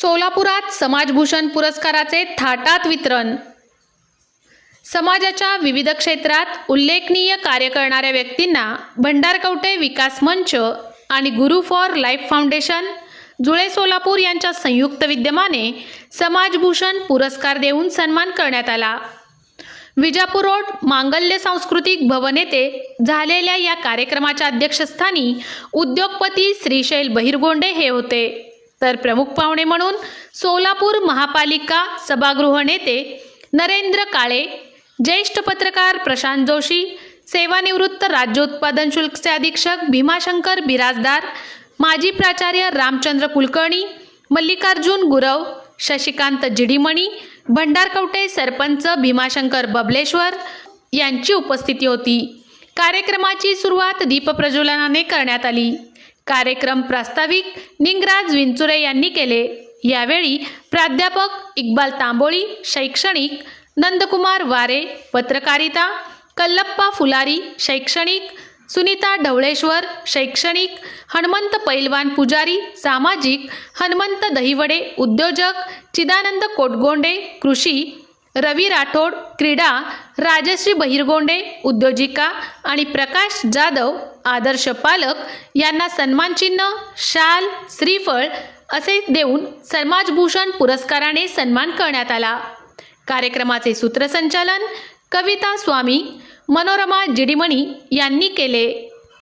सोलापुरात समाजभूषण पुरस्काराचे थाटात वितरण. समाजाच्या विविध क्षेत्रात उल्लेखनीय कार्य करणाऱ्या व्यक्तींना भंडारकवटे विकास मंच आणि Guru for life foundation Jule Solapur यांच्या संयुक्त विद्यमाने समाजभूषण पुरस्कार देऊन सन्मान करण्यात आला. विजापूर रोड मांगल्य सांस्कृतिक भवन येथे झालेल्या या कार्यक्रमाच्या अध्यक्षस्थानी उद्योगपती श्रीशैल बहिरगोंडे हे होते. तर प्रमुख पाहुणे म्हणून सोलापूर महापालिका सभागृह नेते नरेंद्र काळे ज्येष्ठ पत्रकार प्रशांत जोशी सेवानिवृत्त राज्य उत्पादन शुल्कचे अधीक्षक भीमाशंकर बिराजदार माजी प्राचार्य रामचंद्र कुलकर्णी मल्लिकार्जुन गुरव शशिकांत जिडीमणी भंडारकवटे सरपंच भीमाशंकर बबलेश्वर यांची उपस्थिती होती. कार्यक्रमाची सुरुवात दीपप्रज्वलनाने करण्यात आली. कार्यक्रम प्रास्ताविक निंगराज विंचुरे यांनी केले. यावेळी प्राध्यापक इक्बाल तांबोळी शैक्षणिक नंदकुमार वारे पत्रकारिता कल्लप्पा फुलारी शैक्षणिक सुनीता ढवळेश्वर शैक्षणिक हनुमंत पैलवान पुजारी सामाजिक हनुमंत दहिवडे उद्योजक चिदानंद कोटगोंडे कृषी रवी राठोड क्रीडा राजश्री बहिरगोंडे उद्योजिका आणि प्रकाश जाधव आदर्श पालक यांना सन्मानचिन्ह शाल श्रीफळ असे देऊन समाजभूषण पुरस्काराने सन्मान करण्यात आला. कार्यक्रमाचे सूत्रसंचालन कविता स्वामी मनोरमा जिडीमणी यांनी केले.